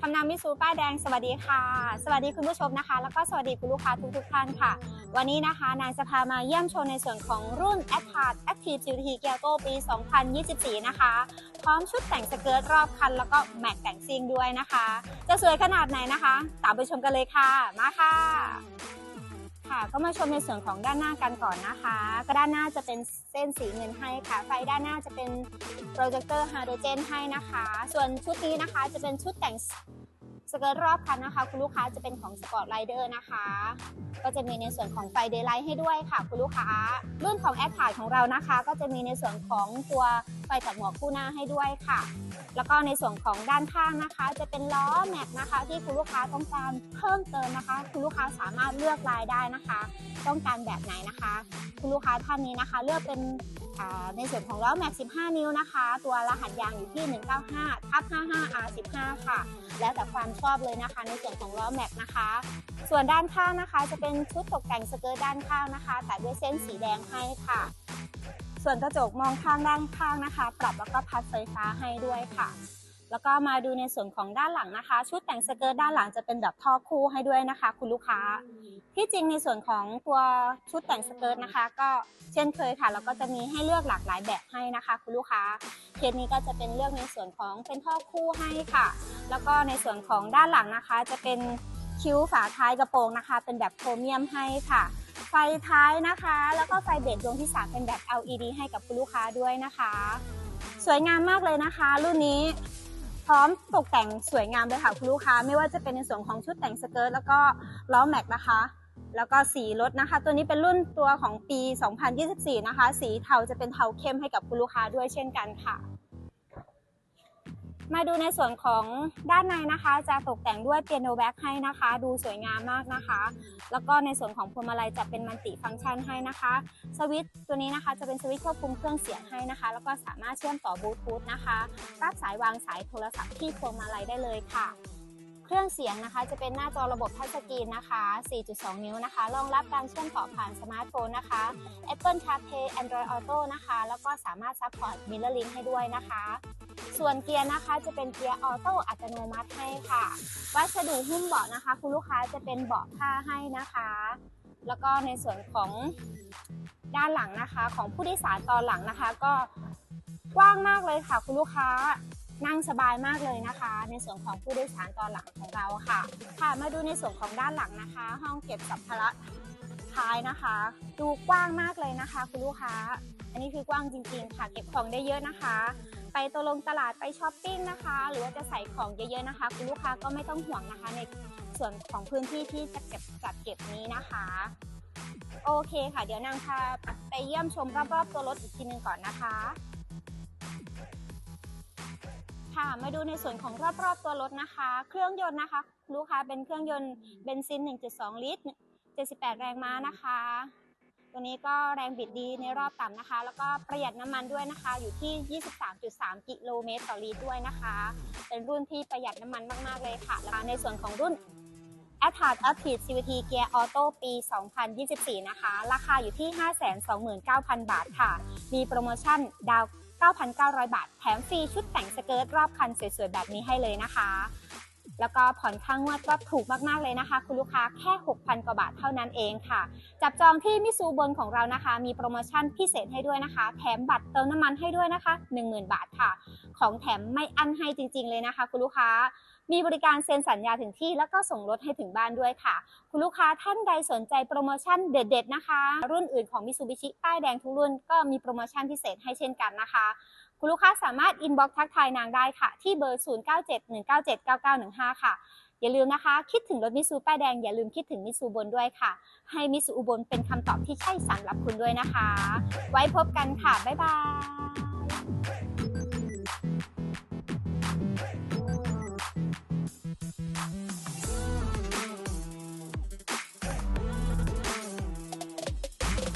ทำนำมิสูป้ายแดงสวัสดีค่ะ สวัสดีคุณผู้ชมนะคะ แล้วก็สวัสดีคุณลูกค้าทุกทุกท่านค่ะ วันนี้นะคะ นายจะพามาเยี่ยมชมในส่วนของรุ่น a t a r Active GT g e a r o ปี 2024 นะคะ พร้อมชุดแต่งสเกิร์ตรอบคัน แล้วก็แม็กแต่งซิงด้วยนะคะ จะสวยขนาดไหนนะคะ ตามไปชมกันเลยค่ะ มาค่ะ ค่ะ ก็มาชมในส่วนของด้านหน้ากันก่อนนะคะ ก็ด้านหน้าจะเป็นเส้นสีเงินให้ค่ะ ไฟด้านหน้าจะเป็นโปรเจคเตอร์ไฮโดรเจนให้นะคะ ส่วนชุดนี้นะคะจะเป็นชุดแต่ง สเกิร์ตรอบคันนะคะ คุณลูกค้าจะเป็นของสปอร์ตไ i เดอร์นะคะ ก็จะมีในส่วนของไฟเดย์ไลท์ให้ด้วยค่ะ คุณลูกค้า รุ่นของแอ t ทาของเรานะคะ ก็จะมีในส่วนของตัวไฟตัดหมอกคู่หน้าให้ด้วยค่ะ แล้วก็ในส่วนของด้านข้างนะคะ จะเป็นล้อแม็กนะคะ ที่คุณลูกค้าต้องการเพิ่มเติมนะคะ คุณลูกค้าสามารถเลือกลายได้นะคะ ต้องการแบบไหนนะคะ คุณลูกค้าท่านนี้นะคะ เลือกเป็นในส่วนของล้อแม็ก 15 นิ้วนะคะ ตัวรหัสยางอยู่ที่ 195ทับ55 R15 ค่ะ แล้วแต่ความชอบเลยนะคะ ในส่วนของล้อแม็กนะคะ ส่วนด้านข้างนะคะจะเป็นชุดตกแต่งสเกิร์ตด้านข้างนะคะแต่ด้วยเส้นสีแดงให้ค่ะ ส่วนกระจกมองข้างด้านข้างนะคะ ปรับแล้วก็พัดไฟฟ้าให้ด้วยค่ะ แล้วก็มาดูในส่วนของด้านหลังนะคะ ชุดแต่งสเกิร์ตด้านหลังจะเป็นแบบท่อคู่ให้ด้วยนะคะ คุณลูกค้า ที่จริงในส่วนของตัวชุดแต่งสเกิร์ตนะคะ ก็เช่นเคยค่ะแล้วก็จะมีให้เลือกหลากหลายแบบให้นะคะ คุณลูกค้าเคสนี้ก็จะเป็นเลือกในส่วนของเป็นท่อคู่ให้ค่ะ แล้วก็ในส่วนของด้านหลังนะคะ จะเป็นคิ้วฝาท้ายกระโปรงนะคะ เป็นแบบโครเมียมให้ค่ะ ไฟท้ายนะคะ แล้วก็ไฟเบรดดวงที่3เป็นแบบ LED ให้กับคุณลูกค้าด้วยนะคะ สวยงามมากเลยนะคะ รุ่นนี้ พร้อมตกแต่งสวยงามเลยค่ะคุณลูกค้า ไม่ว่าจะเป็นในส่วนของชุดแต่งสเกิร์ตแล้วก็ล้อแม็กนะคะ แล้วก็สีรถนะคะ ตัวนี้เป็นรุ่นตัวของปี 2024 นะคะ สีเทาจะเป็นเทาเข้มให้กับคุณลูกค้าด้วยเช่นกันค่ะ มาดูในส่วนของด้านในนะคะจะตกแต่งด้วยเปียโนแบ็กให้นะคะ ดูสวยงามมากนะคะ แล้วก็ในส่วนของพวงมาลัยจะเป็นมัลติฟังก์ชันให้นะคะ สวิตตัวนี้นะคะจะเป็นสวิตควบคุมเครื่องเสียงให้นะคะ แล้วก็สามารถเชื่อมต่อบลูทูธนะคะรับสายวางสายโทรศัพท์ที่พวงมาลัยได้เลยค่ะ เครื่องเสียงนะคะจะเป็นหน้าจอระบบทัชสกรีนนะคะ 4.2 นิ้วนะคะ รองรับการเชื่อมต่อผ่านสมาร์ทโฟนนะคะ Apple CarPlay Android Auto นะคะ แล้วก็สามารถซัพพอร์ต Mirror Link ให้ด้วยนะคะ ส่วนเกียร์นะคะจะเป็นเกียร์ออโต้อัตโนมัติให้ค่ะ วัสดุหุ้มเบาะนะคะ คุณลูกค้าจะเป็นเบาะผ้าให้นะคะ แล้วก็ในส่วนของด้านหลังนะคะ ของผู้โดยสารตอนหลังนะคะ ก็กว้างมากเลยค่ะคุณลูกค้า นั่งสบายมากเลยนะคะ ในส่วนของผู้โดยสารตอนหลังของเราค่ะ ค่ะมาดูในส่วนของด้านหลังนะคะ ห้องเก็บสัมภาระท้ายนะคะ ดูกว้างมากเลยนะคะ คุณลูกค้า อันนี้คือกว้างจริงๆ ค่ะ เก็บของได้เยอะนะคะ ไปตวลงตลาดไปช้อปปิ้งนะคะ หรือว่าจะใส่ของเยอะๆนะคะ คุณลูกค้าก็ไม่ต้องห่วงนะคะ ในส่วนของพื้นที่ที่จะเก็บจัดเก็บนี้นะคะโอเคค่ะ เดี๋ยวนางพาไปเยี่ยมชมรอบๆตัวรถอีกทีหนึงก่อนนะคะ ค่ะ มาดูในส่วนของรอบๆตัวรถนะคะ เครื่องยนต์นะคะ ลูกค้าเป็นเครื่องยนต์เบนซิน 1.2 ลิตร 78 แรงม้านะคะ ตัวนี้ก็แรงบิดดีในรอบต่ำนะคะ แล้วก็ประหยัดน้ำมันด้วยนะคะ อยู่ที่ 23.3 กิโลเมตรต่อลิตรด้วยนะคะ เป็นรุ่นที่ประหยัดน้ำมันมากๆเลยค่ะแล้วในส่วนของรุ่น a t t a r Active CVT Gear Auto ปี 2024 นะคะ ราคาอยู่ที่ 529,000 บาทค่ะ มีโปรโมชั่นดาว 9,900 บาท แถมฟรีชุดแต่งสเกิร์ตรอบคันสวยๆ แบบนี้ให้เลยนะคะ แล้วก็ผ่อนค่างวดก็ถูกมากๆเลยนะคะ คุณลูกค้าแค่ 6,000 กว่าบาทเท่านั้นเองค่ะ จับจองที่มิซูบนของเรานะคะ มีโปรโมชั่นพิเศษให้ด้วยนะคะ แถมบัตรเติมน้ำมันให้ด้วยนะคะ 10,000 บาทค่ะ ของแถมไม่อั้นให้จริง ๆ เลยนะคะ คุณลูกค้า มีบริการเซ็นสัญญาถึงที่ แล้วก็ส่งรถให้ถึงบ้านด้วยค่ะ คุณลูกค้าท่านใดสนใจโปรโมชั่นเด็ดๆนะคะ รุ่นอื่นของมิซูบิชิป้ายแดงทุกรุ่นก็มีโปรโมชั่นพิเศษให้เช่นกันนะคะคุณลูกค้าสามารถอินบ็อกซ์ทักทายนางได้ค่ะ ที่เบอร์ 0971979915 ค่ะ อย่าลืมนะคะ คิดถึงรถมิซูป้ายแดง อย่าลืมคิดถึงมิซูบนด้วยค่ะ ให้มิซูอุบลเป็นคำตอบที่ใช่สำหรับคุณด้วยนะคะ ไว้พบกันค่ะ บ๊ายบาย